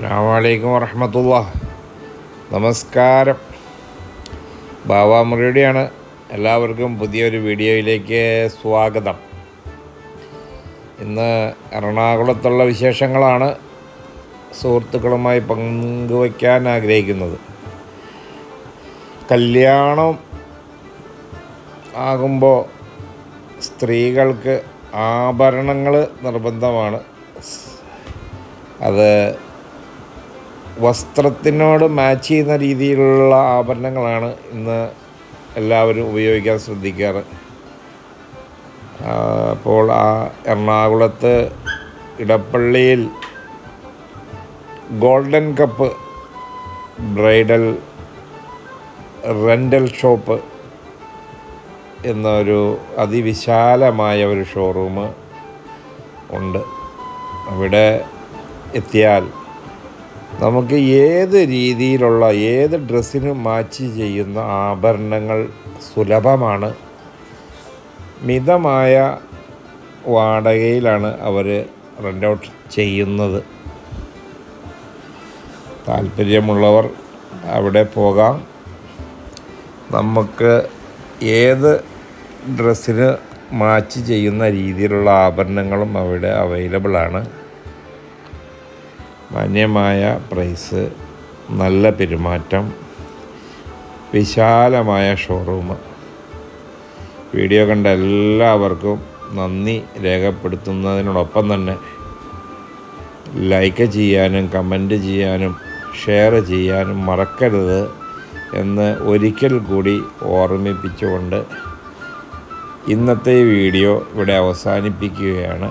അസ്സാമലൈക്കും വറഹമത്തുള്ള നമസ്കാരം. ബാവാമുറിയുടെയാണ് എല്ലാവർക്കും പുതിയൊരു വീഡിയോയിലേക്ക് സ്വാഗതം. ഇന്ന് എറണാകുളത്തുള്ള വിശേഷങ്ങളാണ് സുഹൃത്തുക്കളുമായി പങ്കുവയ്ക്കാൻ ആഗ്രഹിക്കുന്നത്. കല്യാണം ആകുമ്പോൾ സ്ത്രീകൾക്ക് ആഭരണങ്ങൾ നിർബന്ധമാണ്. അത് വസ്ത്രത്തിനോട് മാച്ച് ചെയ്യുന്ന രീതിയിലുള്ള ആഭരണങ്ങളാണ് ഇന്ന് എല്ലാവരും ഉപയോഗിക്കാൻ ശ്രദ്ധിക്കാറ്. അപ്പോൾ ആ എറണാകുളത്ത് ഇടപ്പള്ളിയിൽ golden cup bridal rental shop എന്നൊരു അതിവിശാലമായ ഒരു ഷോറൂം ഉണ്ട്. അവിടെ എത്തിയാൽ നമുക്ക് ഏത് രീതിയിലുള്ള ഏത് ഡ്രസ്സിനും മാച്ച് ചെയ്യുന്ന ആഭരണങ്ങൾ സുലഭമാണ്. മിതമായ വാടകയിലാണ് അവർ റെന്റ് ഔട്ട് ചെയ്യുന്നത്. താല്പര്യമുള്ളവർ അവിടെ പോകാം. നമുക്ക് ഏത് ഡ്രസ്സിന് മാച്ച് ചെയ്യുന്ന രീതിയിലുള്ള ആഭരണങ്ങളും അവിടെ അവൈലബിൾ ആണ്. മാന്യമായ പ്രൈസ് നല്ല പെരുമാറ്റം വിശാലമായ ഷോറൂം വീഡിയോ കണ്ട എല്ലാവർക്കും നന്ദി രേഖപ്പെടുത്തുന്നതിനോടൊപ്പം തന്നെ ലൈക്ക് ചെയ്യാനും കമന്റ് ചെയ്യാനും ഷെയർ ചെയ്യാനും മറക്കരുത് എന്ന് ഒരിക്കൽ കൂടി ഓർമ്മിപ്പിച്ചുകൊണ്ട് ഇന്നത്തെ വീഡിയോ ഇവിടെ അവസാനിപ്പിക്കുകയാണ്.